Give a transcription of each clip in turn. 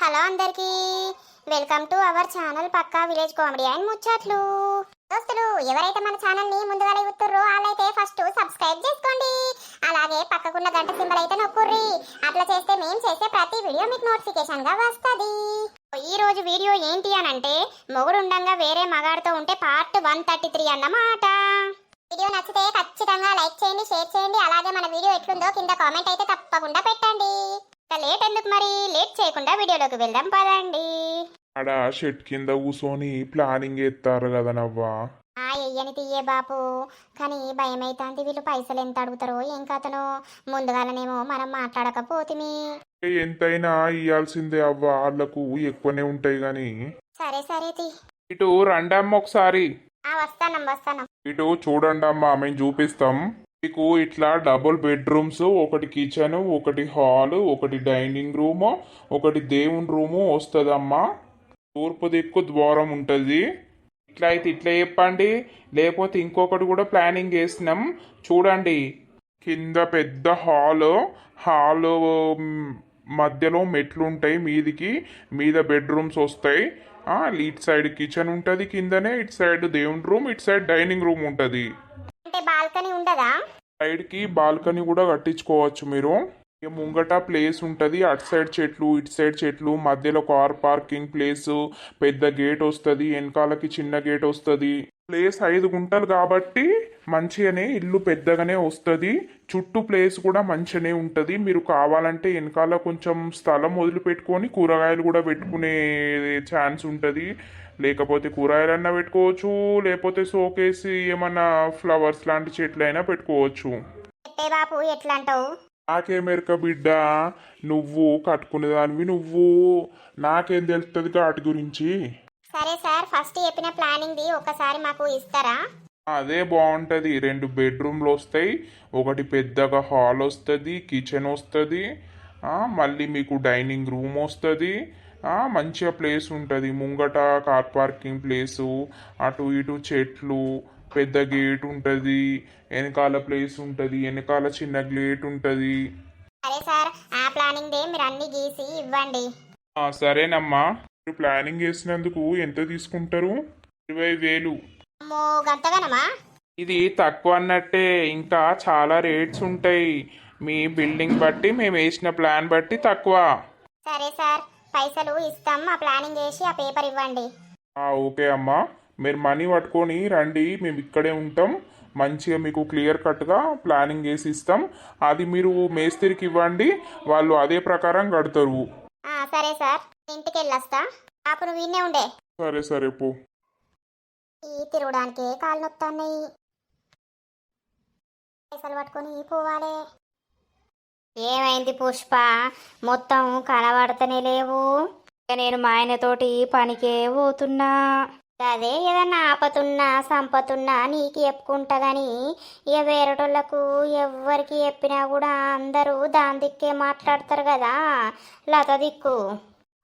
Hello అందరికీ. Welcome to our channel పక్కా village comedy and ముచ్చట్లు. దోస్తులు ఎవరైతే మన ఛానల్ని ముందుగా చూస్తుర్రో వాళ్ళైతే ఫస్ట్ సబ్స్క్రైబ్ చేసుకోండి. అలాగే పక్కకున్న గంట సింబల్ అయితే నొక్కుర్రి. అట్లా చేస్తే మేము చేసే ప్రతి వీడియో మీకు నోటిఫికేషన్గా ఈ రోజు వీడియో ఏంటి అని అంటే మొగుడుండంగా వేరే మగాడితో ఉంటే పార్ట్ వన్ థర్టీ త్రీ అన్నమాట. వీడియో నచ్చితే ఖచ్చితంగా లైక్ చేయండి షేర్ చేయండి. అలాగే మన వీడియో ఎట్లుందో కింద కామెంట్ అయితే తప్పకుండా పెట్టండి. లేట్ ఎందుకు మరి? లేట్ చేయకుండా వీడియోలోకి వెళ్దాం పదండి. ఆడ షెట్ కింద కూర్చొని ప్లానింగ్ ఎత్తారు కదా నవ్వా? ఆ ఎయ్యని తీయే బాపు. కానీ భయం అవుతుంది వీళ్ళు పైసలు ఎంత అడుగుతారో ఏం కథనో. ముందుగాలనేమో మనం మాట్లాడకపోతిమి. ఎంతైనా ఇయ్యాల్సిందే అవ్వ వాళ్ళకు ఎక్కువనే ఉంటాయి గాని. సరే సరే తీ. ఇటు రండమ్మ ఒకసారి. ఆ వస్తానం వస్తానం. ఇటు చూడండి అమ్మా మేము చూపిస్తాం. మీకు ఇట్లా డబుల్ బెడ్రూమ్స్ ఒకటి కిచెన్ ఒకటి హాల్ ఒకటి డైనింగ్ రూమ్ ఒకటి దేవుని రూము వస్తుందమ్మా. తూర్పు దిక్కు ద్వారం ఉంటుంది. ఇట్లా అయితే ఇట్లా చెప్పండి. లేకపోతే ఇంకొకటి కూడా ప్లానింగ్ చేసినాం. చూడండి. కింద పెద్ద హాల్ హాల్ మధ్యలో మెట్లు ఉంటాయి మీదికి. మీద బెడ్రూమ్స్ వస్తాయి. ఇటు సైడ్ కిచెన్ ఉంటుంది కిందనే ఇటు సైడ్ దేవుని రూమ్ ఇటు సైడ్ డైనింగ్ రూమ్ ఉంటుంది. బాల్కనీ ఉండదా? సైడ్కి బాల్కనీ కూడా కట్టించుకోవచ్చు మీరు. ఇక ముంగట ప్లేస్ ఉంటుంది. అటు సైడ్ చెట్లు ఇటు సైడ్ చెట్లు. మధ్యలో కార్ పార్కింగ్ ప్లేస్. పెద్ద గేట్ వస్తుంది. వెనకాలకి చిన్న గేట్ వస్తుంది. ప్లేస్ ఐదు గుంటలు కాబట్టి మంచిగానే ఇల్లు పెద్దగానే వస్తుంది. చుట్టూ ప్లేస్ కూడా మంచిగానే ఉంటుంది. మీరు కావాలంటే వెనకాల కొంచెం స్థలం వదిలిపెట్టుకొని కూరగాయలు కూడా పెట్టుకునే ఛాన్స్ ఉంటుంది. లేకపోతే కూరగాయలన్నా పెట్టుకోవచ్చు. లేకపోతే సోకేసి ఏమన్నా ఫ్లవర్స్ లాంటి చెట్లు అయినా పెట్టుకోవచ్చు. పెట్టే బాపు? ఎట్లా అంటావు నాకేమెరక బిడ్డ? నువ్వు కట్టుకునేదానివి నువ్వు. నాకేం తెలుస్తుంది వాటి గురించి? సరే సార్ ఫస్ట్ చెప్పిన ప్లానింగ్ ది ఒకసారి మాకు ఇస్తారా? అదే బాగుంటుంది రెండు బెడ్రూమ్లు వస్తాయి. ఒకటి పెద్దగా హాల్ వస్తుంది కిచెన్ వస్తుంది. మళ్ళీ మీకు డైనింగ్ రూమ్ వస్తుంది. మంచిగా ప్లేస్ ఉంటుంది. ముంగట కార్ పార్కింగ్ ప్లేసు అటు ఇటు చెట్లు పెద్ద గేట్ ఉంటుంది. వెనకాల ప్లేస్ ఉంటుంది. వెనకాల చిన్న గేట్ ఉంటుంది. సరే సార్ ఆ ప్లానింగ్ మీరు అన్ని గీసి ఇవ్వండి. సరేనమ్మా. ప్లానింగ్ చేసినందుకు ఎంత తీసుకుంటారు? ఇరవై వేలు. ఇది తక్కువ అన్నట్టే. ఇంకా చాలా రేట్స్ ఉంటాయి. మీ బిల్డింగ్ బట్టి మేము వేసిన ప్లాన్ బట్టి తక్కువ. సరే సార్ పైసలు ఇస్తాం. ఆ ప్లానింగ్ చేసి ఆ పేపర్ ఇవ్వండి. ఓకే అమ్మా. మీరు మనీ పట్టుకొని రండి. మేము ఇక్కడే ఉంటాం. మంచిగా మీకు క్లియర్ కట్గా ప్లానింగ్ చేసి ఇస్తాం. అది మీరు మేస్త్రికి ఇవ్వండి. వాళ్ళు అదే ప్రకారం కడతారు. సరే సార్. ఇంటికి వెళ్ళొస్తా పాప నువ్వు విన్నే ఉండే. సరే సరే పో. ఈ తిరగడానికి కాళ్ళు నొప్పుతున్నాయి పైసలు పట్టుకొని పోవాలి. ఏమైంది పుష్ప? మొత్తం కనబడతనే లేవు. ఇక నేను మా ఆయనతోటి పనికే పోతున్నా. అదే ఏదన్నా ఆపతున్నా సంపతున్నా నీకు చెప్పుకుంటా ఇక వేరేటోళ్ళకు ఎవ్వరికి చెప్పినా కూడా అందరూ దాని దిక్కే మాట్లాడతారు కదా లత దిక్కు.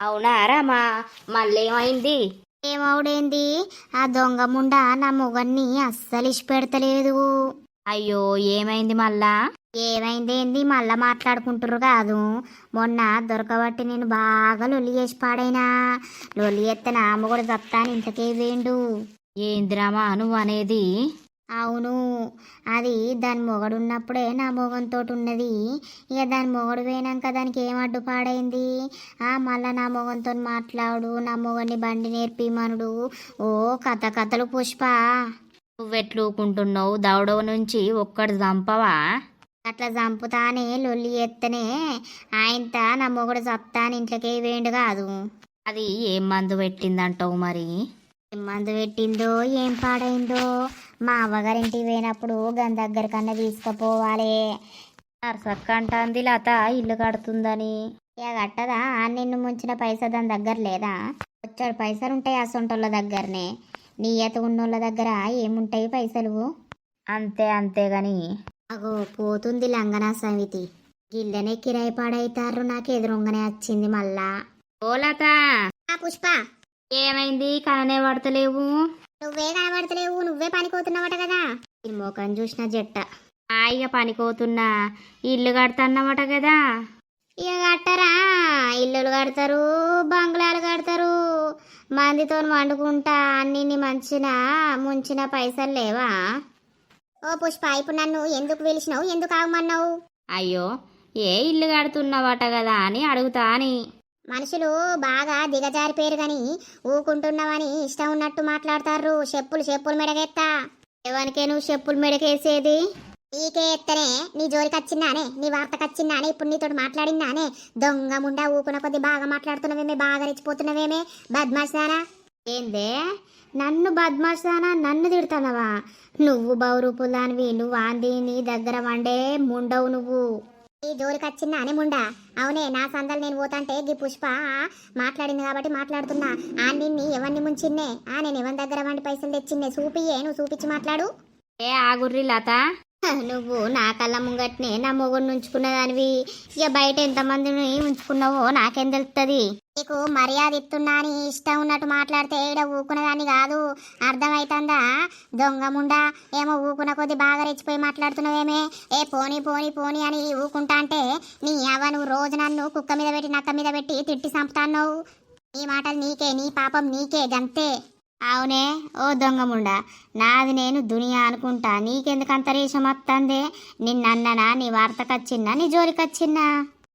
అవునా రామా మళ్ళేమైంది? ఏమవుడేంది? ఆ దొంగ ముండ నా మొగన్ని అస్సలు ఇష్టపెడతలేదు అయ్యో ఏమైంది మళ్ళా? ఏమైందేంది? మళ్ళా మాట్లాడుకుంటుర్రు కాదు. మొన్న దొరకబట్టి నేను బాగా లొల్లి చేసి పాడైనా. లొల్లి ఎత్తే నా అమ్మ కూడా చెప్తాను ఇంతకే వేండు. ఏందిరామా నువ్వు అనేది అవును. అది దాని మొగడు ఉన్నప్పుడే నా మొగంతో ఉన్నది ఇక దాని మొగడు పోయినాక దానికి ఏం అడ్డు పాడైంది ఆ మళ్ళా నా మొగంతో మాట్లాడు. నా మొగని బండి నేర్పిమనుడు ఓ కథ కథలు పుష్ప. నువ్వెట్లుకుంటున్నావు? దౌడవ నుంచి ఒక్కడు చంపవా? అట్లా చంపుతానే లొల్లి ఎత్తనే. ఆయనత నా మొగుడు చప్తాను ఇంట్లోకే వేండు కాదు. అది ఏం మందు పెట్టిందంటావు మరి? ఏం మందు పెట్టిందో ఏం పాడైందో మా అవ్వగారింటికి పోయినప్పుడు దాని దగ్గర కన్నా తీసుకుపోవాలి. నర్సక్క అంటాంది లత ఇల్లు కడుతుందని. ఇక కట్టదా? నిన్ను ముంచిన పైసా దాని దగ్గర లేదా? వచ్చాడు పైసలు ఉంటాయి అసొంటోళ్ళ దగ్గరనే. నీయత ఉన్నోళ్ళ దగ్గర ఏముంటాయి పైసలు? అంతే అంతే గాని. అగో పోతుంది లంగనా సమితి. గిల్లనే కిరాయి పాడైతారు నాకు ఎదురుంగనే వచ్చింది మళ్ళా. ఓ లత! పుష్ప! ఏమైంది? కననే పడతలేవు. నువ్వే కనబడతలేవు నువ్వే పనికోతున్నావట కదా. ఈ మోకం చూసిన జట్ట. హాయిగా పనికోతున్నా ఇల్లు కడతాన్నమాట కదా. ఇక కట్టరా ఇల్లులు కడతారు బంగ్లాలు కడతారు. మందితో వండుకుంటా అన్నిని మంచిన ముంచిన పైసలు లేవా? ఓ పుష్ప ఇప్పుడు నన్ను ఎందుకు పిలిచినావు ఎందుకు ఆగమన్నావు? అయ్యో ఏ ఇల్లు కడుతున్నావట కదా అని అడుగుతా అని మనుషులు బాగా దిగజారిపోయారు గాని ఊకుంటున్నావని ఇష్టం ఉన్నట్టు మాట్లాడతారు చెప్పులు చెప్పులు మెడగెత్తా ఎవరికే నువ్వు చెప్పులు మెడకేసేది? నీకే ఎత్తనే. నీ జోలికి వచ్చిందానే. నీ వార్తకు వచ్చిందానే. ఇప్పుడు నీతో మాట్లాడిందానే. దొంగ ముండా ఊకున కొద్ది బాగా మాట్లాడుతున్నవేమే బాగా రెచ్చిపోతున్నవేమే. బద్మాషానా ఏందే? నన్ను బద్మాషానా నన్ను తిడుతున్నావా నువ్వు బౌరూపులానివి నువ్వు ఆంది నీ దగ్గర వండే ముండవు నువ్వు. ఈ జోలికి వచ్చిందా అని ముండా? అవునే నా సందలు నేను పోతాంటే గీ పుష్ప మాట్లాడింది కాబట్టి మాట్లాడుతున్నా. ఆ నిన్ని ఎవరిని ముంచిన్నే? ఆ నేను ఎవరి దగ్గర వంటి పైసలు తెచ్చిన్నే చూపియే నువ్వు చూపించి మాట్లాడు. ఏ ఆగుర్రి లత? హ, నువ్వు నా కళ్ళ ముంగట్నే నా మొగుడిని ఉంచుకున్న దానివి ఇక బయట ఎంతమందిని ఉంచుకున్నావో నాకేం తెలుస్తుంది నీకు మర్యాద ఇస్తున్నా అని ఇష్టం ఉన్నట్టు మాట్లాడితే ఈడ ఊకునేదాన్ని కాదు. అర్థమైతుందా? దొంగముండా ఏమో ఊకున కొద్ది బాగా రెచ్చిపోయి మాట్లాడుతున్నావేమే. ఏ పోనీ పోనీ పోనీ అని ఊకుంటా అంటే నీ అవ్వ నువ్వు రోజు నన్ను కుక్క మీద పెట్టి నక్క మీద పెట్టి తిట్టి చంపుతాన్నావు. నీ మాటలు నీకే నీ పాపం నీకే గంతే. అవునే ఓ దొంగముండా నాది నేను దునియా అనుకుంటా. నీకెందుకు అంతరీషం వస్తుందే నిన్నన్ననా నీ వార్తకొచ్చిందా నీ జోలికొచ్చిన్నా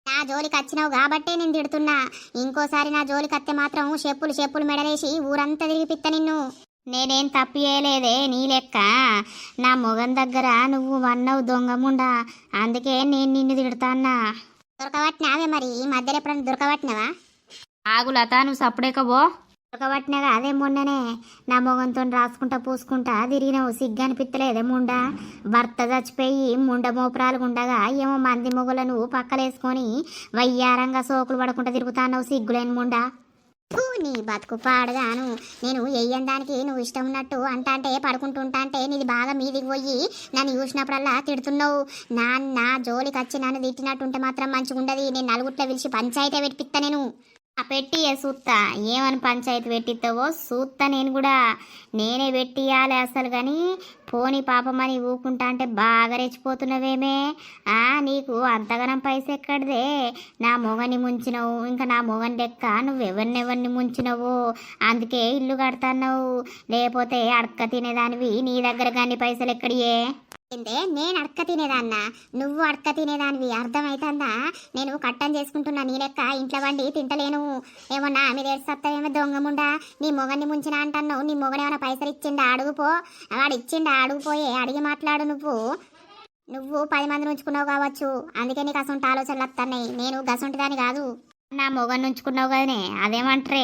నా జోలికి వచ్చినావు కాబట్టే నేను తిడుతున్నా. ఇంకోసారి నా జోలికి వస్తే మాత్రం చెప్పులు చెప్పులు మెడలేసి ఊరంతా తిరిగిపిత్త నిన్ను. నేనేం తప్పు చేయలేదే నీ లెక్క. నా మొగం దగ్గర నువ్వు వన్నవు దొంగముండా అందుకే నేను నిన్ను తిడుతాన్నా దొరకబట్టినావే మరి. ఈ మధ్యలో ఎప్పుడైనా దొరకబట్టినావా? ఆగు లత నువ్వు సప్పుడేకబో దొరకబట్టినగా అదే మొన్ననే నా మొగంతో రాసుకుంటా పూసుకుంటా తిరిగినావు. సిగ్గు అనిపిత్తలేదే ముండ? భర్త చచ్చిపోయి ముండ మోపురాలు ఉండగా ఏమో మంది మొగలను పక్కలేసుకొని వయ్యారంగా సోకులు పడకుండా తిరుగుతాన్నావు సిగ్గులేని ముండ? నీ బతుకు పాడగాను. నేను వేయడానికి దానికి నువ్వు ఇష్టం ఉన్నట్టు అంటాంటే పడుకుంటుంటా అంటే నీది బాగా మీదికి పోయి నన్ను చూసినప్పుడల్లా తిడుతున్నావు. నాన్న జోలికి వచ్చి నన్ను తిట్టినట్టుంటే మాత్రం మంచిగా ఉండదు నేను నలుగుట్లో పిలిచి పంచాయతీ పెట్టిపిస్తా నేను. ఆ పెట్టి ఏ సూత్తా. ఏమని పంచాయతీ పెట్టిస్తావో సూత్త నేను కూడా. నేనే పెట్టియాలి అసలు కానీ పోని పాపమని ఊకుంటా అంటే బాగా రెచ్చిపోతున్నవేమే. ఆ నీకు అంతగనం పైస ఎక్కడిదే? నా మొగని ముంచినవు. ఇంకా నా మొగని లెక్క నువ్వెవరినెవరిని ముంచినవు? అందుకే ఇల్లు కడతాన్నావు. లేకపోతే అడక్క తినేదానివి నీ దగ్గర కానీ పైసలు ఎక్కడియే? ఏంటే నేను అడక్క తినేదాన్న? నువ్వు అడక్క తినేదానివి. అర్థమైతుందా? నేను కట్టం చేసుకుంటున్నా. నీ లెక్క ఇంట్లో వండి తింటలేను. ఏమన్నా ఆమె ఏమో దొంగముండా నీ మొగన్ని ముంచిన అంటున్నావు. నీ మొగని ఏమైనా పైసలు ఇచ్చిండా? అడుగుపో వాడు ఇచ్చిండా? అడుగుపోయే అడిగి మాట్లాడు నువ్వు. నువ్వు పది మందిని ఉంచుకున్నావు కావచ్చు. అందుకే నీకు అసంటి ఆలోచనలు వస్తున్నాయి నేను గసంటిదాని కాదు. నా మొగని ఉంచుకున్నావు కదనే. అదేమంటరే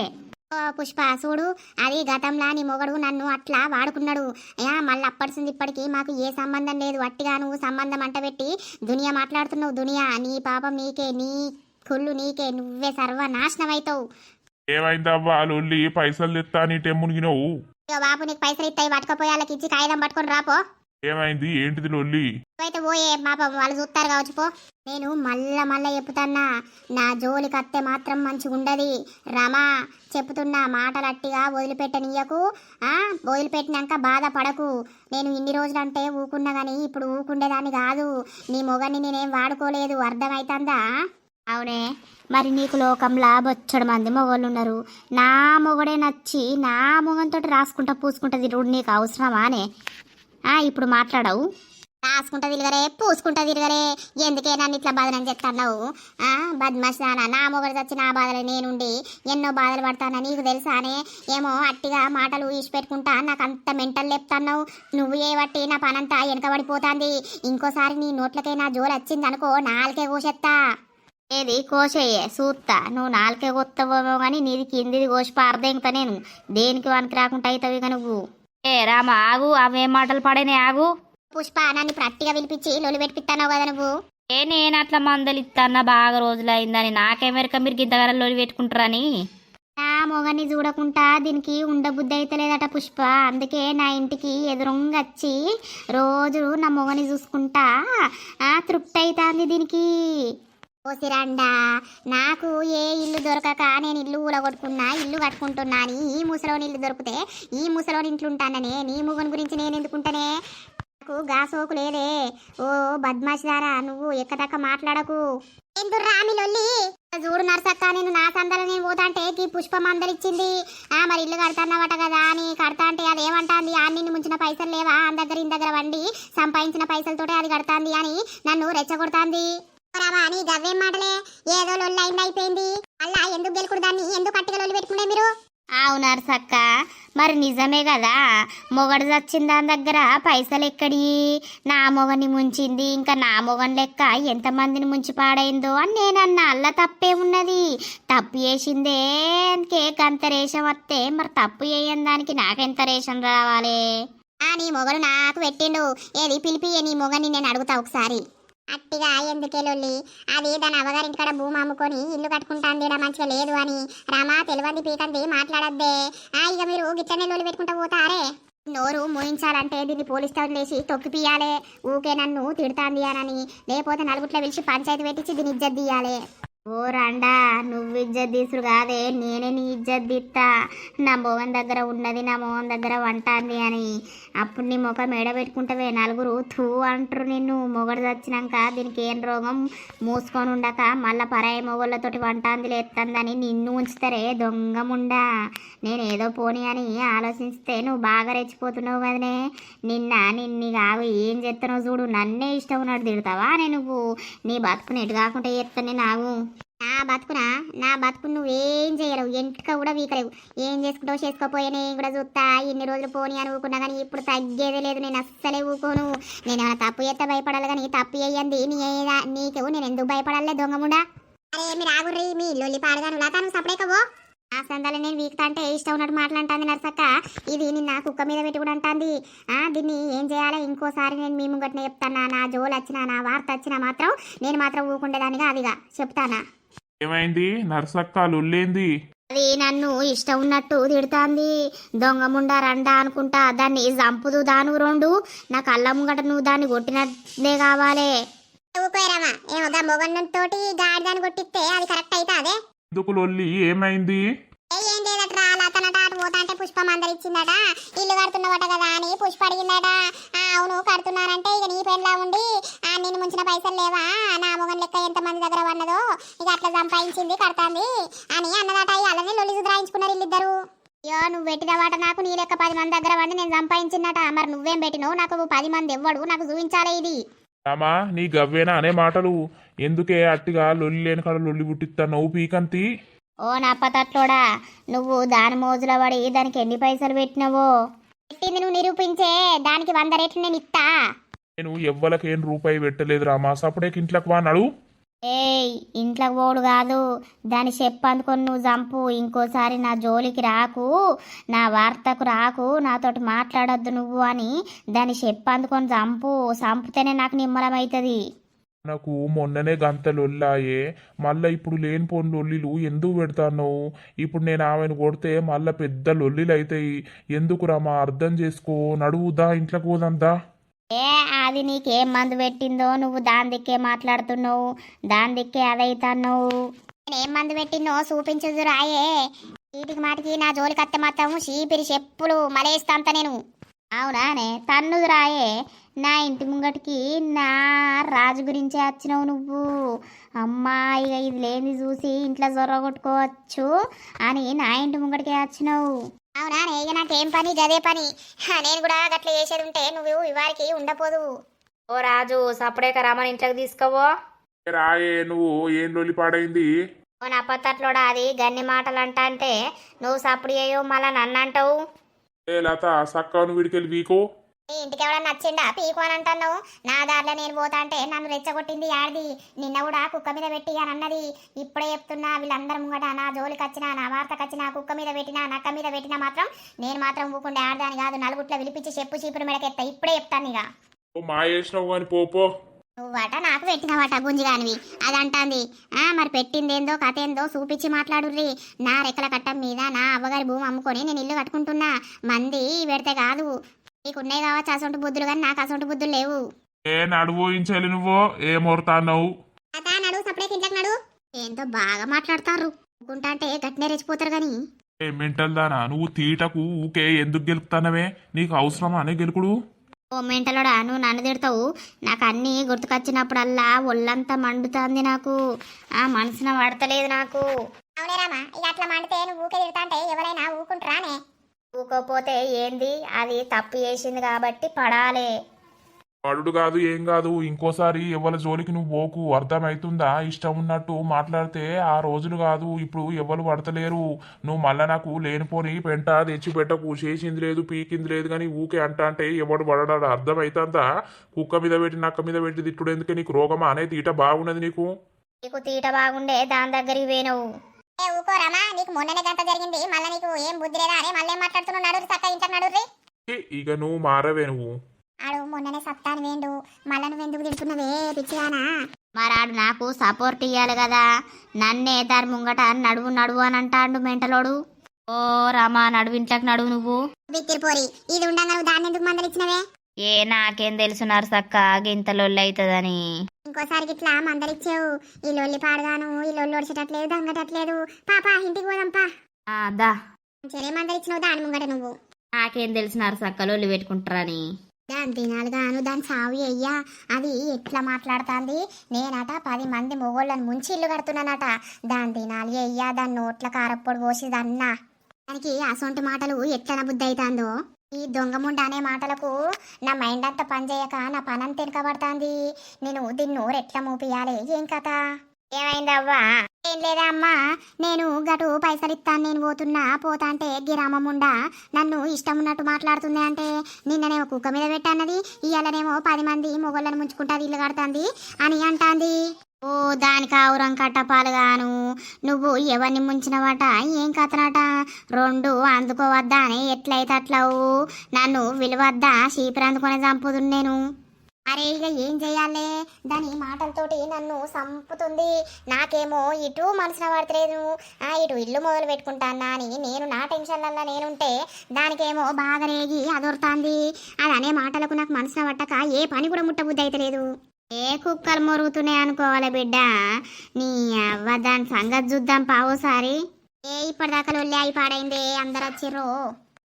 పుష్ప చూడు. అది గతంలా నీ మొగడు నన్ను అట్లా వాడుకున్నాడు. యా మళ్ళీ అప్పటిసింది ఇప్పటికి మాకు ఏ సంబంధం లేదు. వట్టిగా నువ్వు సంబంధం అంట పెట్టి దునియా మాట్లాడుతున్నావు దునియా. నీ పాపం నీకే నీ కుళ్ళు నీకే. నువ్వే సర్వనాశనం అవుతావు ఏమైందవ్వా లొల్లి పైసలు తెత్తా నీ మునిగినవు ఇగో బాబు నీకు పైసలు ఇస్తాయి పట్టుకపోయి వాళ్ళకి ఇచ్చి కాగితం పట్టుకొని రాపో ఏమైంది? ఏంటిది లొల్లి? అయితే పోయే పాపం వాళ్ళు చూస్తారు కావచ్చు పో. నేను మళ్ళా మళ్ళా చెప్తున్నా నా జోలికి అత్తే మాత్రం మంచిగా ఉండదు రమా చెప్తున్నా మాటలు అట్టిగా వదిలిపెట్టనీయకు. ఆ వదిలిపెట్టినాక బాధపడకు. నేను ఇన్ని రోజులంటే ఊకున్నా కానీ ఇప్పుడు ఊకుండేదాన్ని కాదు. నీ మొగని నేనేం వాడుకోలేదు. అర్థమైతుందా? అవునే. మరి నీకు లోకంలా బొచ్చడు మంది మొగోళ్ళు ఉన్నారు నా మొగడే నచ్చి నా మొగంతో రాసుకుంటా పూసుకుంటా తిరుగుడు నీకు అవసరమానే? ఇప్పుడు మాట్లాడవు. రాసుకుంటా తిరగరే పూసుకుంటా తిరగరే. ఎందుకే నన్ను ఇట్లా బాధనం చెప్తున్నావు ఆ బద్మశాన నా మొగడు చచ్చి నా బాధలు నేనుండి ఎన్నో బాధలు పడతానా నీకు తెలుసానే? ఏమో అట్టిగా మాటలు పెట్టుకుంటా నాకు అంత మెంటల్ లేపుతున్నావు. నువ్వు ఏ బట్టి నా పనంతా వెనకబడిపోతాంది ఇంకోసారి నీ నోట్లకే నా జోలు వచ్చింది అనుకో నాలుకే కోసెత్తా. ఏది? కోసేయే సూత్తా. నువ్వు నాలుకే కొత్తవేమో కానీ నీది కిందిది కోసి పారదేంగుతా నేను. దేనికి వానికి రాకుండా అవుతావు ఇక నువ్వు? ఏ రామ ఆగు అవేం మాటలు పడేనే ఆగు. పుష్ప నన్ను ప్రట్టిగా పిలిపించి లొలి పెట్టిస్తాన్నావు కదా నువ్వు. ఏ నేను అట్లా మందలు ఇస్తాన్నా బాగా రోజులైందని. నాకేమెరక మీరు గింతగారం లోని పెట్టుకుంటారని. నా మొగని చూడకుండా దీనికి ఉండబుద్ధి అయితే లేదట పుష్ప. అందుకే నా ఇంటికి ఎదురుంగా వచ్చి రోజు నా మొగని చూసుకుంటా తృప్తి అవుతుంది దీనికి. ఓసిరండా నాకు ఏ ఇల్లు దొరకక నేను ఇల్లు ఊలగొట్టుకున్నా ఇల్లు కట్టుకుంటున్నా అని ఈ ముసలోని ఇల్లు దొరికితే ఈ ముసలోని ఇంట్లో ఉంటాననే నీ ముగుని గురించి నేను ఎందుకుంటానే? నాకు గాసోకు లేదే. ఓ బద్మాషిదారా నువ్వు ఎక్కదక్క మాట్లాడకు. ఎందుకు రామి చూడు నర్సక్క నేను నా సందల నేను పోతాంటే ఈ పుష్ప ఆ మరి ఇల్లు కడతాన్నవట కదా అని కడతా అంటే అది ఏమంటాంది? ఆ నిన్ను ముంచిన పైసలు లేవా? ఆ దగ్గర దగ్గర వండి సంపాదించిన పైసలతోటే అది కడతాంది అని నన్ను రెచ్చగొడతాంది. రామా నీ గవ్వేం మాటలే? ఏదో లొల్లి అయింది అయిపోయింది. అలా ఎందుకు గెలుకుడు దాన్ని? ఎందుకు కట్టిగా లొల్లి పెట్టుకునే మీరు? అవునారు సక్క మరి నిజమే కదా? మొగడు చచ్చిన దాని దగ్గర పైసలు ఎక్కడి? నా మొగని ముంచింది ఇంకా నా మొగన్ లెక్క ఎంతమందిని ముంచి పాడైందో అని నేనన్నా. అల్ల తప్పే ఉన్నది. తప్పు చేసిందే కేక్ అంత రేషం వస్తే మరి తప్పు చేయని దానికి నాకెంత రేషన్ రావాలి? ఆ నీ మొగడు నాకు పెట్టిండు. ఏది పిలిపి నీ మొగని నేను అడుగుతా ఒకసారి. అట్టిగా ఎందుకే లొల్లి? అది దాని అవగారింటి కాడ భూమి అమ్ముకొని ఇల్లు కట్టుకుంటాంది మంచిగా లేదు అని. రామా తెలివంది పీకంది మాట్లాడద్దే. ఆ ఇక మీరు గిట్టనే లొల్లి పెట్టుకుంటా పోతారే? నోరు మోయించాలంటే దీన్ని పోలీస్ స్టేషన్ వేసి తొక్కిపియాలే ఊకే నన్ను తిడతాంది అనని. లేకపోతే నలుగుట్లో పిలిచి పంచాయతీ పెట్టించి దీన్ని ఇజ్జత్ తీయాలి. ఓ రండా నువ్వు ఇజ్జత్ తీసుడు కాదే నేనే నీ ఇజ్జత్ దిత్తా నా మోహన్ దగ్గర ఉన్నది నా మోహన్ దగ్గర వంటాంది అని. అప్పుడు నీ ముఖం ఎడబెట్టుకుంటావే పెట్టుకుంటావే? నలుగురు థూ అంటారు నిన్ను. మొగడు చచ్చినాక దీనికి ఏం రోగం? మూసుకొని ఉండక మళ్ళీ పరాయి మొగళ్ళతోటి వంటాంది లేస్తుందని నిన్ను ఉంచుతారే దొంగముండా. నేను ఏదో పోనీ అని ఆలోచిస్తే నువ్వు బాగా రెచ్చిపోతున్నావు కదనే. నిన్న నిన్ని కావు ఏం చేస్తున్నావు చూడు. నన్నే ఇష్టం ఉన్నట్టు తిడతావా నేను నువ్వు? నీ బతుకుని ఎటు కాకుండా చేస్తానే నాగు నా బతుకునా? నా బతుకు నువ్వేం చేయలేవు. ఎంటుక కూడా వీకలేవు. ఏం చేసుకుంటావు చేసుకోపోయా నేను కూడా చూస్తా. ఇన్ని రోజులు పోనీ అని ఊకున్నా కానీ ఇప్పుడు తగ్గేదే లేదు. నేను అస్సలే ఊకోను. నేను ఏమైనా తప్పు చేస్తే భయపడాలి కానీ తప్పు చేయండి. నీ నీకు నేను ఎందుకు భయపడాలే దొంగముండా అరే మీరు ఆగుర్రీ మీ లొల్లి పాడగాను లతాను సపడేకవో ఆ సందాలు నేను వీక్తా అంటే ఇష్టం ఉన్నట్టు మాట్లాడుతుంది నర్సక్క? ఇది నిన్న కుక్క మీద పెట్టి కూడా అంటుంది. ఆ దీన్ని ఏం చేయాలి? ఇంకోసారి నేను మీ ముంగట్నే చెప్తానా? నా జోలు వచ్చినా నా వార్త వచ్చినా మాత్రం నేను మాత్రం ఊకుండేదానిగా అదిగా చెప్తానా? ఏమైంది? నర్సక్క లొల్లేంది అది నన్ను ఇష్టం ఉన్నట్టు తిడుతాంది. దొంగ ముండా రండా అనుకుంటా దాన్ని చంపుదు దాను రెండు. నా కళ్ళ ముంగట నువ్వు దాన్ని కొట్టినట్టే కావాలి. ఏమో దా మొగన్నతోటి గాడిదాన్ని కొట్టిస్తే అది కరెక్ట్ అయితే అదే ఎందుకు లొల్లి? ఏమైంది? ఏం లేదట్రా లతనట అటు పోతా అంటే పుష్ప మందరిచ్చిందట ఇల్లు కడుతున్నవట కదా అని పుష్ప అడిగిందట. ఆ, అవును కడుతున్నానంటే ఇక నీ పెండ్లా ఉండి ఆ నేను ముంచిన పైసలు లేవా? నా మొగన్ లెక్క ఎంత దగ్గర ఉన్నదో ఇక అట్లా సంపాదించింది కడతాంది అని అన్నదట. ఇక అలానే లొల్లి సుధరాయించుకున్నారు వీళ్ళిద్దరు. అయ్యో నువ్వు పెట్టిన వాట నాకు నీ లెక్క పది మంది దగ్గర వండి నేను సంపాదించినట. మరి నువ్వేం పెట్టినావు? నాకు పది మంది ఇవ్వడు నాకు చూపించాలి ఇది. రామా నీ గవ్వేనా అనే మాటలు. ఎందుకే అట్టిగా లొల్లి లేని కాడ లొల్లి పుట్టిస్తా నవ్వు పీకంతి? ఓ నప్పతట్లోడా నువ్వు దాని మోజుల పడి దానికి ఎన్ని పైసలు పెట్టినవో? పెట్టింది నువ్వు నిరూపించే దానికి వంద రేట్లు నేను ఇస్తా నేను ఎవ్వలకేం రూపాయి పెట్టలేదు రామా సపడేకి ఇంట్లోకి వా నడు ఏయ్ ఇంట్లోకి పోడు కాదు దాని చెప్పు అందుకొని నువ్వు చంపు ఇంకోసారి నా జోలికి రాకు నా వార్తకు రాకు నాతోటి మాట్లాడొద్దు నువ్వు అని దాని చెప్పు అందుకొని చంపు చంపితేనే నాకు నిమ్మలమవుతుంది. నాకు మొన్ననే గంత లొల్లాయే మళ్ళీ ఇప్పుడు లేనిపోని లొల్లిలు ఎందుకు పెడతాను ఇప్పుడు నేను ఆమెను కొడితే మళ్ళా పెద్ద లొల్లిలు అవుతాయి ఎందుకు రామా అర్థం చేసుకో? నడువుదా ఇంట్లోకి పోదందా ఏ అది నీకేం మందు పెట్టిందో? నువ్వు దాని దిక్కే మాట్లాడుతున్నావు. దాని దిక్కే అదైతున్నావు. నేనేం మందు పెట్టిందో చూపించదు రాయే వీటికి మాటికి నా జోలికి అత్తే మాత్రం చీపిరి చెప్పులు మలేస్తాంత నేను. అవునానే తన్నుది రాయే నా ఇంటి ముంగటికి నా రాజు గురించే వచ్చినావు నువ్వు. అమ్మా ఇక ఇది లేని చూసి ఇంట్లో జొర్ర కొట్టుకోవచ్చు అని నా ఇంటి ముంగటికే వచ్చినావు అవునా ఇక నాకేం పని? గదే పని. నేను కూడా గట్ల చేసేది ఉంటే నువ్వు ఇవారికి ఉండపోదు. ఓ రాజు సపడేక రామని ఇంట్లోకి తీసుకోవో. రాయే నువ్వు ఏం లొల్లి పాడైంది? ఓ నా పత్తట్లోడా అది? గన్ని మాటలు అంటా అంటే నువ్వు సప్పుడు చేయవు మళ్ళా నన్ను అంటావు ఏ లత సక్కను వీడికెళ్ళి వీకో ఇంటికి ఎవడన్నా నచ్చిండా పీకు అని అంటున్నావు? నా దారిలో నేను పోతా అంటే నన్ను రెచ్చగొట్టింది ఆడిది నిన్న కూడా కుక్క మీద పెట్టి అని అన్నది. ఇప్పుడే చెప్తున్నా వీళ్ళందరి ముంగట నా జోలికి వచ్చినా నా వార్తకు వచ్చినా కుక్క మీద పెట్టినా నక్క మీద పెట్టినా మాత్రం నేను మాత్రం ఊకుండే ఆడదాని కాదు. నలుగుట్ల విలిపించి చెప్పు చీపురు మెడకెత్తా. ఇప్పుడే చెప్తాను ఇక. మా చేసినావు కానీ పోపో నువ్వట నాకు పెట్టినవట గుంజిగానివి. అది అంటాంది ఆ మరి పెట్టిందేందో కథ ఏందో చూపించి మాట్లాడుర్రి. నా రెక్కల కట్టం మీద నా అవ్వగారి భూమి అమ్ముకొని నేను ఇల్లు కట్టుకుంటున్నా. మంది పెడితే కాదు. నీకున్నాయి కావచ్చు అసొంటి బుద్ధులు కానీ నాకు అసొంటి బుద్ధులు లేవు. ఏ నడువోయించాలి నువ్వు? ఏ మొరతాన్నావు అదా నడు సపరేట్ ఇంట్లోకి నడు. ఏంతో బాగా మాట్లాడతారు ఊకుంటా అంటే గట్టినే రెచ్చిపోతారు కానీ ఏ మెంటల్ దానా నువ్వు తీటకు ఊకే ఎందుకు గెలుపుతానవే నీకు అవసరమా అనే గెలుకుడు ఓ మెంటలోడా నువ్వు నన్ను తిడతావు? నాకు అన్నీ గుర్తుకొచ్చినప్పుడల్లా ఒళ్ళంతా మండుతుంది నాకు. ఆ మనసున పడతలేదు నాకు. అవునే రామా ఇక అట్లా మండితే నువ్వు ఊకే తిడతా అంటే ఎవరైనా ఊకుంటారానే? ఊకోపోతే ఏంది? అది తప్పు చేసింది కాబట్టి పడాలే. పడుడు కాదు ఏం కాదు ఇంకోసారి ఎవరి జోలికి నువ్వు పోకు అర్థమవుతుందా ఇష్టం ఉన్నట్టు మాట్లాడితే ఆ రోజులు కాదు ఇప్పుడు ఎవరు పడతలేరు. నువ్వు మళ్ళా నాకు లేనిపోని పెంట తెచ్చి పెట్టకు చేసింది లేదు పీకింది లేదు కానీ ఊకే అంట అంటే ఎవడు పడడాడు? అర్థమవుతుందా కుక్క మీద పెట్టి నక్క మీద పెట్టి తిట్టుడు ఎందుకే నీకు రోగమా? అనేది తీట బాగున్నది నీకు? నీకు తీట బాగుండే దాని దగ్గరికి పోయినవు. ఏ ఊకో రామా నీకు మొన్ననే గంట జరిగింది మళ్ళీ నీకు ఏం బుద్ధి లేదా అని మళ్ళీ ఇంటర్ ఏ, ఇక నువ్వు మారవే నువ్వు. ఆడు మొన్ననే సత్తాను వేండు మళ్ళీ నువ్వు ఎందుకు తిడుతున్నవే పిచ్చిగానా మరాడు నాకు సపోర్ట్ ఇయ్యాలి కదా. నన్నే దాని ముంగట నడువు నడువు అని అంటాడు మెంటలోడు. ఓ రామా నడువు ఇంట్లోకి నడువు నువ్వు. బిత్తిరిపోరి ఇది ఉండంగా నువ్వు దాన్ని ఎందుకు మందలిచ్చినవే ఏ నాకేం తెలుసు నరసక్క గింత లొల్లి అవుతుందని ఇంకోసారి ఇట్లా మందలిచ్చావు ఈ లొల్లి పాడగాను ఈ లొల్లి ఒడిచేటట్లేదు దంగటట్లేదు. పాపా ఇంటికి పోదాం పా. ఆ, దా. సరే మందలిచ్చినావు దాని ముంగట నువ్వు. నాకేం తెలుసు నరసక్క లొల్లి పెట్టుకుంటారని. దాని తినాలిగాను దాని సావి అయ్యా. అది ఎట్లా మాట్లాడుతుంది? నేనట పది మంది మొగోళ్ళని ముంచి ఇల్లు కడుతున్నానట. దాని తినాలి అయ్యా దాని నోట్ల కారప్పొడి పోసి దన్నా. దానికి అసొంటి మాటలు ఎట్లా బుద్ధి అవుతుందో ఈ దొంగముండ అనే మాటలకు నా మైండ్ అంతా పనిచేయక నా పనంత వెనకబడుతుంది. నేను దీన్ని నోరు ఎట్లా మూపియాలి ఏం కథ? ఏమైందవ్వా? ఏం లేదా అమ్మా? నేను గటు పైసలు ఇస్తాను నేను పోతున్నా పోతా అంటే గిరామముండా నన్ను ఇష్టం ఉన్నట్టు మాట్లాడుతుంది అంటే నిన్ననేమో కుక్క మీద పెట్టాన్నది ఇవాళనేమో పది మంది మొగళ్ళను ముంచుకుంటా ఇల్లు కడుతుంది అని అంటాంది. ఓ దానికి ఆవురం కట్టపాలుగాను నువ్వు ఎవరిని ముంచినవట? ఏం కథనట? రెండు అందుకోవద్దా అని ఎట్లయితే అట్లవు. నన్ను విలువద్దా? చీపురు అందుకొని చంపుతుంది నేను. అరే ఇక ఏం చెయ్యాలే? దాని మాటలతోటి నన్ను సంపుతుంది. నాకేమో ఇటు మనసున పడతలేదు. ఇటు ఇల్లు మొదలు పెట్టుకుంటానా అని నేను నా టెన్షన్లల్లో నేనుంటే దానికేమో బాగా రేగి అదొరుతుంది. అది అనే మాటలకు నాకు మనసున పట్టక ఏ పని కూడా ముట్టబుద్ధి అయితలేదు ఏ కుక్కలు మొరుగుతున్నాయి అనుకోవాలి బిడ్డ? నీ అవ్వ దాని సంగతి చూద్దాం పావుసారి ఏ ఇప్పటిదాకా లొల్లి అయి పాడైంది? అందరు వచ్చిర్రు.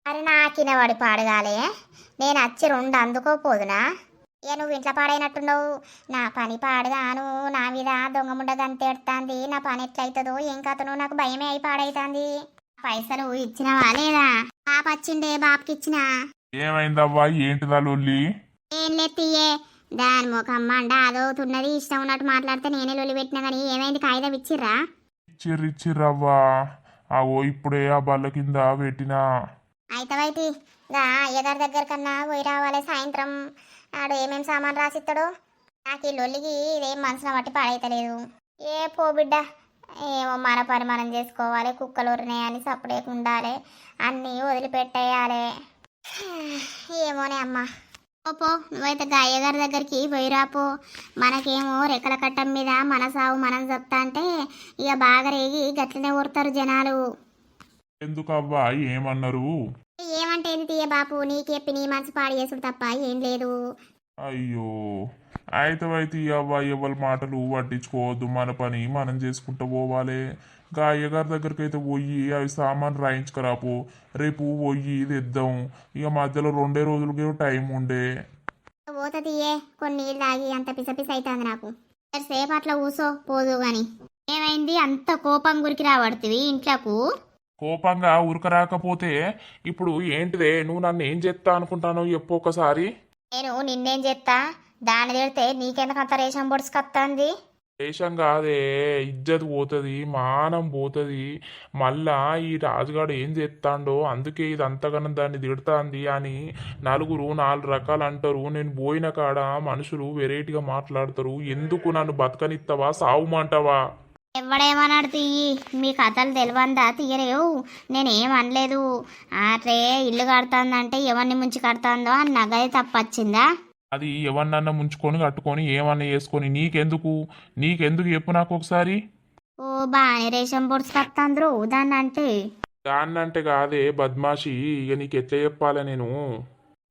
మరి నాకినవాడి పాడగాలే నేను వచ్చి రెండు అందుకోపోదునా ఇక నువ్వు ఇంట్లో పాడైనట్టున్నావు. నా పని పాడగాను నా మీద దొంగ ముండ గంతేడుతాంది. నా పని ఎట్లయితుందో ఏం కథను నాకు భయమే అయి పాడైతాంది. పైసలు ఇచ్చినవా లేదా? పాప వచ్చిండే బాపుకి ఇచ్చిన? ఏమైందవ్వా? ఏంటిదా లొల్లి? ఏం లెత్తియే దాని ముఖం మండ అదవుతున్నది ఇష్టం ఉన్నట్టు మాట్లాడితే నేనే లొల్లి పెట్టినా కానీ ఏమైంది? కాగితం ఇచ్చిర్రా? ఇచ్చిర్రిచ్చిర్రవ్వా అవో ఇప్పుడే ఆ బల్ల కింద పెట్టినా. అయితవైతి. గా అయ్యగారి దగ్గర కన్నా పోయి రావాలి సాయంత్రం. ఆడు ఏమేం సామాన్ రాసిస్తాడో నాకు ఈ లొల్లికి ఇదేం మనసున బట్టి పాడైతలేదు. ఏ పో బిడ్డ ఏమో మన పని మనం చేసుకోవాలి కుక్కలు ఉరినాయని సపరేట్ ఉండాలి అన్నీ వదిలిపెట్టేయాలి. ఏమోనే అమ్మా. పో పో నువ్వైతే గాయ్య గారి దగ్గరికి పోయిరాపో మనకేమో రెక్కల కట్టం మీద మన సావు మనం చెప్తా అంటే ఇక బాగా రేగి గట్లనే ఊరుతారు జనాలు. ఎందుకవ్వా ఏమన్నారు? ఏమంటే ఏంది తీయ బాపు? నీకు చెప్పి నీ మనసు పాడు చేసుడు తప్ప ఏం లేదు. అయ్యో అయితే అవ్వ ఎవరి మాటలు పట్టించుకోవద్దు మన పని మనం చేసుకుంటూ పోవాలి. గా అయ్యగారి దగ్గరికి అయితే పోయి అవి సామాన్ రాయించుకురాపో రేపు పోయి తెద్దాం ఇక మధ్యలో రెండే రోజులకి టైం ఉండే. తీయే. కొన్ని నీళ్ళు తాగి అంత పిస పిస అవుతుంది నాకు. సేపు అట్లా కూసో పోదు గాని. ఏమైంది? అంత కోపం గురికి రాబడుతుంది ఇంట్లోకు. కోపంగా ఉరకరాకపోతే ఇప్పుడు ఏంటిదే? నువ్వు నన్ను ఏం చేస్తా అనుకుంటాను చెప్పు ఒకసారి నేను నిన్నేం చేస్తా దాన్ని తిడితే నీకెందుకంత రేషం పొడుచుకొస్తుంది దేశం కాదే ఇజ్జత్ పోతుంది మానం పోతుంది. మళ్ళా ఈ రాజుగాడు ఏం చేస్తాడో అందుకే ఇది అంతగానం దాన్ని తిడుతాంది అని నలుగురు నాలుగు రకాలు అంటారు. నేను పోయిన కాడ మనుషులు వెరైటీగా మాట్లాడతారు. ఎందుకు నన్ను బతకనిస్తావా సావుమంటావా ఎవడేమన్నాడు తీయి మీ కథలు తెలివందా? తీయలేవు. నేనేమనలేదు అట్లే ఇల్లు కడుతుందంటే ఎవరిని ముంచి కడుతుందో అని నగది తప్పొచ్చిందా? అది ఎవరినన్నా ముంచుకొని కట్టుకొని ఏమన్నా చేసుకొని నీకెందుకు? నీకెందుకు చెప్పు నాకు ఒకసారి. ఓ బాగానే రేషం పొడుచుకొస్తుండ్రు దాన్ని అంటే దాన్నంటే కాదే బద్మాషి. ఇక నీకు ఎట్లా చెప్పాలి నేను?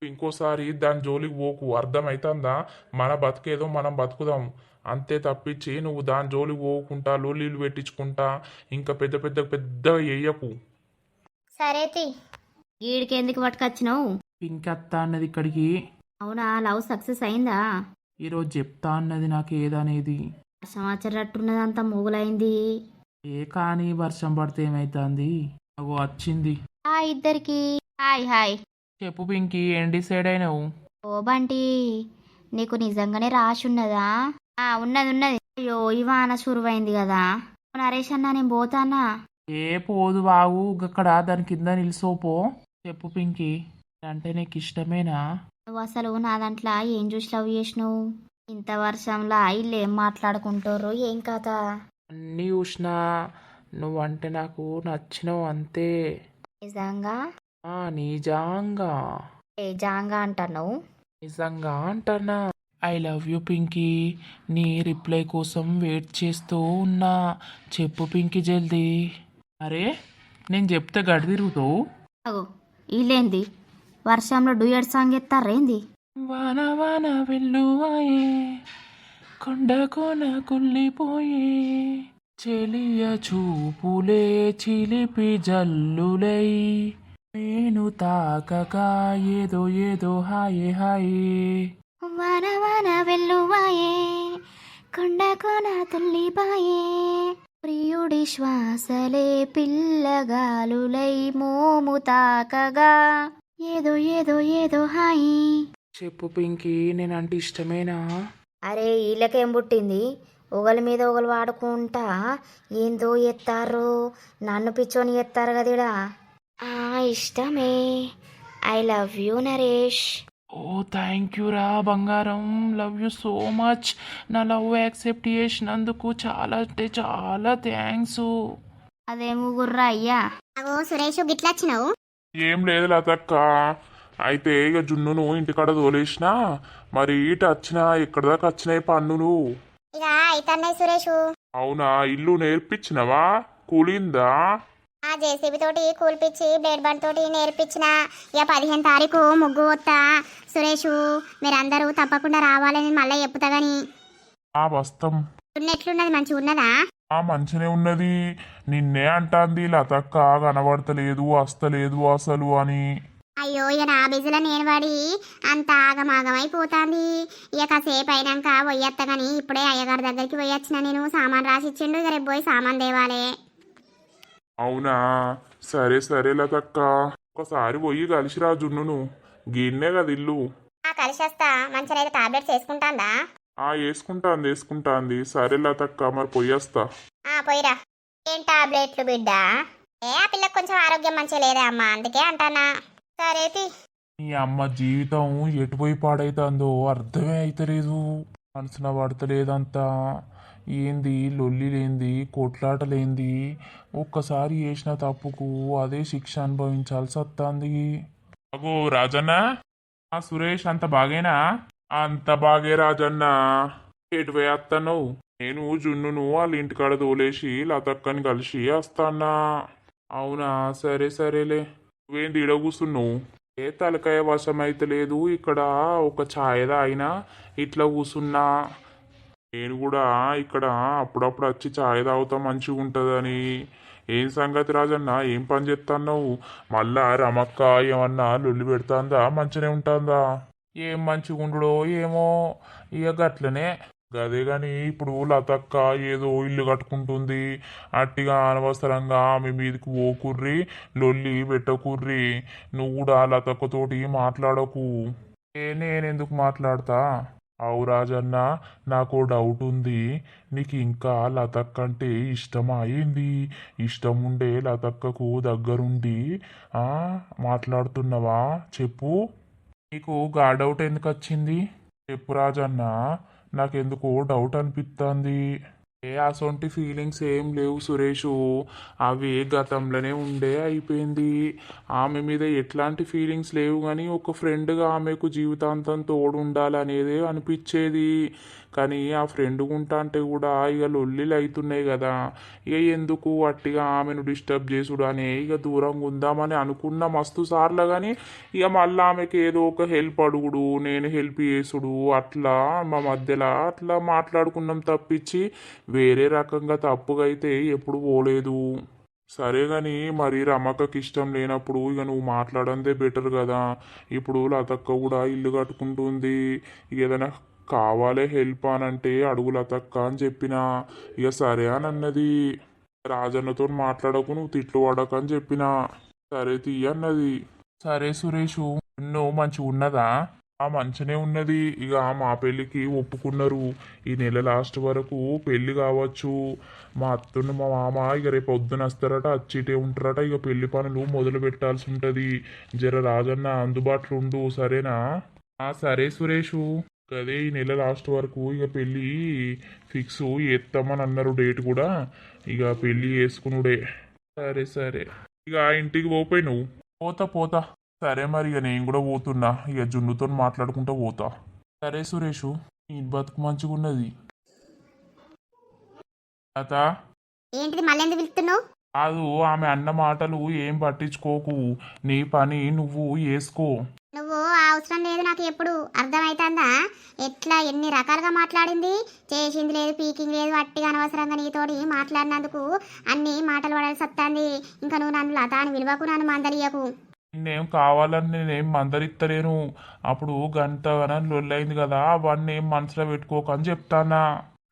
ఇంకోసారి దాని జోలికి పోకు. అర్థమవుతుందా మన బతికేదో మనం బతుకుదాం. అంతే తప్పించి నువ్వు దాని జోలికి పోకుండా లోలీలు పెట్టించుకుంటా ఇంకా పెద్ద పెద్ద పెద్దగా వేయకు సరే తి. వీడికి ఎందుకు పట్టుకొచ్చినావు? ఇంకత్త అన్నది ఇక్కడికి. అవునా లవ్ సక్సెస్ అయిందా? ఈరోజు చెప్తా అన్నది నాకు ఏదనేది. వర్షం వచ్చేటట్టున్నదంతా మూగులైంది. ఏ కానీ వర్షం పడితే ఏమైతుంది? అగో వచ్చింది హాయ్ ఇద్దరికి. Hi hi. చెప్పు పింకి ఏం డిసైడ్ అయినావు? ఓ బంటి నీకు నిజంగానే రాసి ఉన్నదా ఉన్నది ఉన్నది. అయ్యో ఈ వాన సురువైంది కదా. నరేష్ అన్న నేను పోతానా ఏ పోదు బావు అక్కడ దాని కింద నిలిసోపో చెప్పు పింకి. అంటే నీకు ఇష్టమేనా? నువ్వు అసలు నా దాంట్లో ఏం చూసి లవ్ చేసినావు? ఇంత వర్షంలో ఇల్లు ఏం మాట్లాడుకుంటారు? ఏం కథ? అన్నీ చూసినా నువ్వంటే నాకు నచ్చినావు అంతే. నిజంగా? ఆ నిజంగా. ఏ జాంగా నిజంగా అంటన్నా. ఐ లవ్ యూ పింకీ నీ రిప్లై కోసం వెయిట్ చేస్తూ ఉన్నా. చెప్పు పింకీ జల్దీ. అరే నేను చెప్తే గడి తిరుగుతావు అగో ఇల్లేంది వర్షంలో డూయట్ సాంగ్ ఎత్తారేంది? వాన వాన వెల్లువాయే కొండ కొన కుళ్ళిపోయే. చెలియ చూపులే చిలిపి జల్లులై. నేను తాకక ఏదో ఏదో హాయే హాయే. వాన వాన వెల్లువాయే కొండ కొన తుల్లిపాయే. ప్రియుడి శ్వాసలే పిల్లగాలులై మోము తాకగా. ఏదో ఏదో ఏదో హాయి. చెప్పు పింకీ నేనంటే ఇష్టమేనా? అరే వీళ్ళకేం పుట్టింది? ఒకరి మీద ఒకరు వాడుకుంటా ఏందో ఎత్తారు? నన్ను పిచ్చోని ఎత్తారు కదిడా? ఆ ఇష్టమే. I love you Naresh. Oh thank you రా బంగారం. లవ్ యూ సో మచ్ నా లవ్ యాక్సెప్ట్ చేసినందుకు చాలా అంటే చాలా థ్యాంక్స్ అదే ముగ్గుర్రా అయ్యా. అగో సురేష్ గిట్లా వచ్చినావు? ఏం లేదు లతక్క. అయితే ఇక జున్నును ఇంటికాడ తోలేసిన మరి ఇటు వచ్చిన ఎక్కడి దాకా వచ్చినాయి పన్నులు? ఇక అయితన్నాయి సురేష్. అవునా ఇల్లు నేర్పించినవా? కూలిందా? ఆ జేసీబీ తోటి కూల్పించి బ్లేడ్ బండ్ తోటి నేర్పించిన ఇక పదిహేను తారీఖు ముగ్గు వస్తా సురేష్ మీరందరూ తప్పకుండా రావాలని మళ్ళీ చెప్తా గాని. ఆ వస్తాం. ఎట్లున్నది మంచిగా ఉన్నదా? ఆ మంచినే ఉన్నది. నిన్నే అంటాంది లతక్క కనబడతలేదు వస్తలేదు అసలు అని. అయ్యో ఇక నా బిజీలో నేను పడి అంత ఆగమాగమైపోతాంది ఇక కాసేపు అయినాక పోయత్తా గాని ఇప్పుడే అయ్యగారి దగ్గరికి పోయొచ్చిన నేను. సామాన్ రాసిచ్చిండు ఇక రేపు పోయి సామాన్ తేవాలే. అవునా? సరే సరే లతక్క. ఒకసారి పోయి కలిసిరా జున్నును. గిన్నే కదా ఇల్లు. ఆ కలిసి వస్తా మంచిగా టాబ్లెట్స్ వేసుకుంటాందా? ఆ వేసుకుంటాంది వేసుకుంటాంది. సరే లతక్క మరి పోయేస్తా ఆ పోయిరా ఏం టాబ్లెట్లు బిడ్డ? ఏ ఆ పిల్లకి కొంచెం ఆరోగ్యం మంచిగా లేదే అమ్మా. అందుకే అంటానా. సరే తి. నీ అమ్మ జీవితం ఎటుపోయి పాడైతుందో అర్థమే అయితలేదు. మనసున పడతలేదంతా. ఏంది? లొల్లి లేంది కొట్లాటలేంది ఒక్కసారి చేసిన తప్పుకు అదే శిక్ష అనుభవించాల్సి వస్తుంది అగో రాజన్న ఆ సురేష్ అంత బాగేనా? అంత బాగే రాజన్న. ఎటుపోయి పోయేస్తాను నేను జున్నును వాళ్ళ ఇంటికాడ తోలేసి లతక్కని కలిసి వస్తానా అవునా? సరే సరేలే. నువ్వేంది ఇడ కూర్చున్నావు ఏ తలకాయ వశమైతే లేదు ఇక్కడ ఒక ఛాయ్ అయినా ఇట్లా కూసున్నా. నేను కూడా ఇక్కడ అప్పుడప్పుడు వచ్చి ఛాయ్ తాగుతా మంచిగా ఉంటుందని. ఏం సంగతి రాజన్న? ఏం పని చేస్తున్నావు మళ్ళా రమక్క ఏమన్నా లొల్లి పెడుతుందా? మంచిగానే ఉంటుందా? ఏం మంచిగా ఉండుడో ఏమో? ఇక గట్లనే. గదే కానీ ఇప్పుడు లతక్క ఏదో ఇల్లు కట్టుకుంటుంది. అట్టిగా అనవసరంగా ఆమె మీదకి ఓకుర్రి లొల్లి పెట్టకుర్రి. నువ్వు కూడా లతక్కతోటి మాట్లాడకు. నేనెందుకు మాట్లాడతా? అవు రాజన్న నాకు డౌట్ ఉంది నీకు ఇంకా లతక్క అంటే ఇష్టమా ఏంది ఇష్టం ఉండే లతక్కకు దగ్గరుండి మాట్లాడుతున్నావా? చెప్పు. నీకు గా డౌట్ ఎందుకు వచ్చింది చెప్పు రాజన్న నాకెందుకో డౌట్ అనిపిస్తుంది ఏ అసొంటి ఫీలింగ్స్ ఏం లేవు సురేషు. అవి గతంలోనే ఉండే అయిపోయింది. ఆమె మీద ఎట్లాంటి ఫీలింగ్స్ లేవు కానీ ఒక ఫ్రెండ్గా ఆమెకు జీవితాంతం తోడు ఉండాలనేదే అనిపించేది కానీ ఆ ఫ్రెండ్ ఉంటా అంటే కూడా ఇక లొల్లిలు అవుతున్నాయి కదా ఇక ఎందుకు అట్టిగా ఆమెను డిస్టర్బ్ చేసుడు అని ఇక దూరంగా ఉందామని అనుకున్న మస్తు సార్లు కానీ ఇక మళ్ళీ ఆమెకి ఏదో ఒక హెల్ప్ అడుగుడు నేను హెల్ప్ చేసుడు అట్లా మా మధ్యలో అట్లా మాట్లాడుకున్నాం తప్పించి వేరే రకంగా తప్పుగా అయితే ఎప్పుడు పోలేదు. సరే గాని మరి రమక్కకి ఇష్టం లేనప్పుడు ఇక నువ్వు మాట్లాడందే బెటర్ కదా. ఇప్పుడు లతక్క కూడా ఇల్లు కట్టుకుంటుంది. ఏదైనా కావాలే హెల్ప్ అనంటే అడుగు లతక్క అని చెప్పిన. ఇక సరే అని అన్నది. రాజన్నతో మాట్లాడకు నువ్వు తిట్లు పడక అని చెప్పిన. సరే తీయన్నది సరే సురేషు నువ్వు మంచిగా ఉన్నదా ఆ మంచినే ఉన్నది. ఇక మా పెళ్ళికి ఒప్పుకున్నారు. ఈ నెల లాస్ట్ వరకు పెళ్ళి కావచ్చు. మా అత్తను మా మామ ఇక రేపు పొద్దున వస్తారట అచ్చిటే ఉంటారట. ఇక పెళ్ళి పనులు మొదలు పెట్టాల్సి ఉంటుంది. జర రాజన్న అందుబాటులో ఉండు సరేనా? ఆ సరే సురేషు. అదే ఈ నెల లాస్ట్ వరకు ఇక పెళ్ళి ఫిక్స్ చేస్తామని అన్నారు డేట్ కూడా. ఇక పెళ్ళి చేసుకునుడే. సరే సరే. ఇక ఆ ఇంటికి పోపోయి నువ్వు. పోతా పోతా. సరే మరి ఇక నేను కూడా పోతున్నా. ఇక జున్నుతో మాట్లాడుకుంటూ పోతా. సరే సురేషు నీ బతుకు మంచిగా ఉన్నది తాత ఏంటిది మళ్ళీ ఎందుకు పిలుస్తున్నావు? కాదు ఆమె అన్న మాటలు ఏం పట్టించుకోకు. నీ పని నువ్వు వేసుకో నువ్వు ఆ అవసరం లేదు నాకు ఎప్పుడు. అర్థమవుతుందా ఎట్లా ఎన్ని రకాలుగా మాట్లాడింది? చేసింది లేదు పీకింగ్ లేదు అట్టిగా అనవసరంగా నీతోటి మాట్లాడినందుకు అన్ని మాటలు పడాల్సి వస్తుంది. ఇంకా నువ్వు నన్ను లత అని విలువకు నన్ను మందలియకు. నేనేం కావాలని నేనేం మందరిత్తలేను. అప్పుడు గంట లొల్లైంది కదా అవన్నీ ఏం మనసులో పెట్టుకోకని చెప్తానా?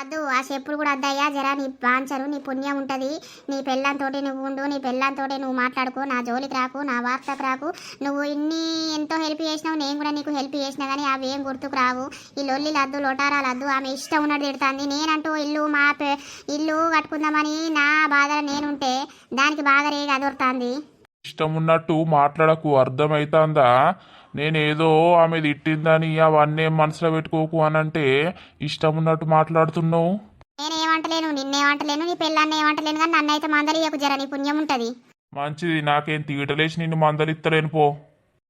వద్దు ఆ చెప్పులు కూడా వద్దయ్యా జరా నీ బాంచరు నీ పుణ్యం ఉంటుంది. నీ పెళ్ళంతోటి నువ్వు ఉండు నీ పెళ్ళంతోటి నువ్వు మాట్లాడుకో నా జోలికి రాకు నా వార్తకు రాకు. నువ్వు ఇన్ని ఎంతో హెల్ప్ చేసినావు నేను కూడా నీకు హెల్ప్ చేసినా కానీ అవి ఏం గుర్తుకు రావు. ఈ లొల్లి లద్దు లొటారా లద్దు ఆమె ఇష్టం ఉన్నట్టు తిడుతుంది. నేనంటూ ఇల్లు మా ఇల్లు కట్టుకుందామని నా బాధ నేనుంటే దానికి బాగా రేగి అదురుతుంది. ఇష్టం ఉన్నట్టు మాట్లాడకు అర్థమైతుందా? నేనేదో ఆమె తిట్టిందని అవన్నీ మనసులో పెట్టుకోకు అని అంటే ఇష్టం ఉన్నట్టు మాట్లాడుతున్నావు? నేనేమంటలేను నిన్నేమంటలేను నీ పెళ్ళాన్ని ఏమంటలేను కానీ నన్ను అయితే మందలియకు జర నీ పుణ్యం ఉంటుంది. మంచిది నాకేం తీగటలేసి నిన్ను మందలిత్తలేను పో.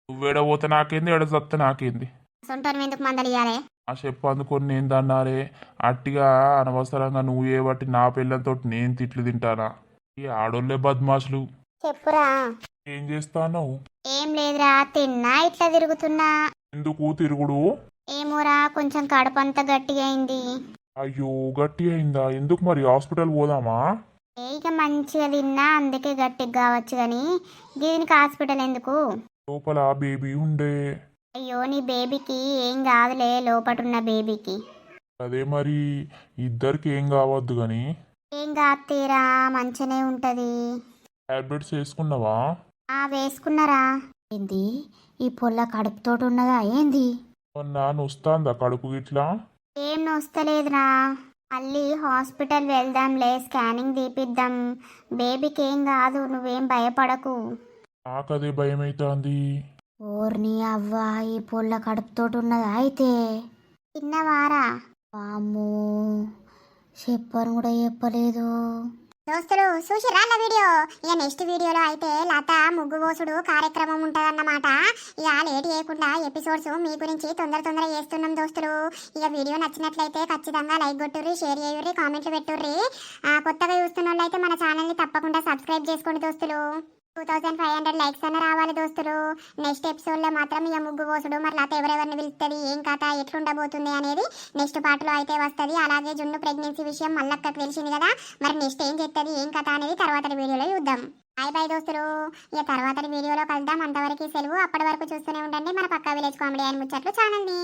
నువ్వేడ పోతే నాకేంది ఎడ చస్తే నాకేంది? సొంటను ఎందుకు మందలియాలి ఆ చెప్పు అందుకొని నేను దన్నారే అట్టిగా అనవసరంగా నువ్వు ఏ బట్టి నా పిల్లలతో నేను తిట్లు తింటానా? ఈ ఆడోళ్ళే బద్మాషులు. చెప్పురా. ఏం చేస్తాను ఏం లేదురా తిన్నా ఇట్లా తిరుగుతున్నా. ఎందుకు తిరుగుడు? ఏమోరా కొంచెం కడుపంత గట్టిగా అయింది. అయ్యో గట్టి అయిందా? ఎందుకు మరి హాస్పిటల్ పోదామా? ఏ ఇక మంచిగా తిన్నా అందుకే గట్టిగా కావచ్చు కానీ దీనికి హాస్పిటల్ ఎందుకు? లోపల బేబీ ఉండే. అయ్యో నీ బేబీకి ఏం కాదులే లోపటున్న బేబీకి. అదే మరి ఇద్దరికి ఏం కావద్దు కానీ ఏం కాతీరా మంచిగానే ఉంటది. టాబ్లెట్స్ వేసుకున్నావా ఆ వేసుకున్నారా. ఏంది? ఈ పొల్ల కడుపుతోటి ఉన్నదా ఏంది? మొన్న కడుపు గిట్లా? ఏం నొస్తలేదురా. మళ్ళీ హాస్పిటల్ వెళ్దాంలే స్కానింగ్ తీపిద్దాం. బేబీకి ఏం కాదు నువ్వేం భయపడకు. నాకదే భయం అవుతుంది ఓర్ని అవ్వ ఈ పొల్ల కడుపుతోటి ఉన్నదా అయితే? తిన్నవారా? వామ్మో చెప్పను కూడా చెప్పలేదు. దోస్తులు చూసిరా నా వీడియో? ఇక నెక్స్ట్ వీడియోలో అయితే లత ముగ్గు పోసుడు కార్యక్రమం ఉంటుందన్నమాట. ఇక లేట్ చేయకుండా ఎపిసోడ్స్ మీ గురించి తొందర తొందర చేస్తున్నాం దోస్తులు. ఇక వీడియో నచ్చినట్లయితే ఖచ్చితంగా లైక్ కొట్టుర్రి షేర్ చేయుర్రి కామెంట్లు పెట్టుర్రి. కొత్తగా చూస్తున్న వాళ్ళు అయితే మన ఛానల్ని తప్పకుండా సబ్స్క్రైబ్ చేసుకోండి దోస్తులు. Two thousand five hundred likes అన్న రావాలి దోస్తులు. నెక్స్ట్ ఎపిసోడ్లో మాత్రం ఇక ముగ్గు పోసుడు. మరి ఎవరెవరిని పిలుస్తుంది ఏం కథ? ఎట్లుండబోతుంది అనేది నెక్స్ట్ పార్ట్లో అయితే వస్తుంది. అలాగే జున్ను ప్రెగ్నెన్సీ విషయం మళ్ళక్కకు తెలిసింది కదా? మరి నెక్స్ట్ ఏం చేస్తుంది ఏం కథ అనేది తర్వాత వీడియోలో చూద్దాం. బాయ్ బాయ్ దోస్తులు. ఇక తర్వాత వీడియోలో కలుద్దాం. అంతవరకు సెలవు. అప్పటి వరకు చూస్తూనే ఉండండి. మన పక్కా విలేజ్ కామెడీ అని ముచ్చట్లు ఛానల్ని.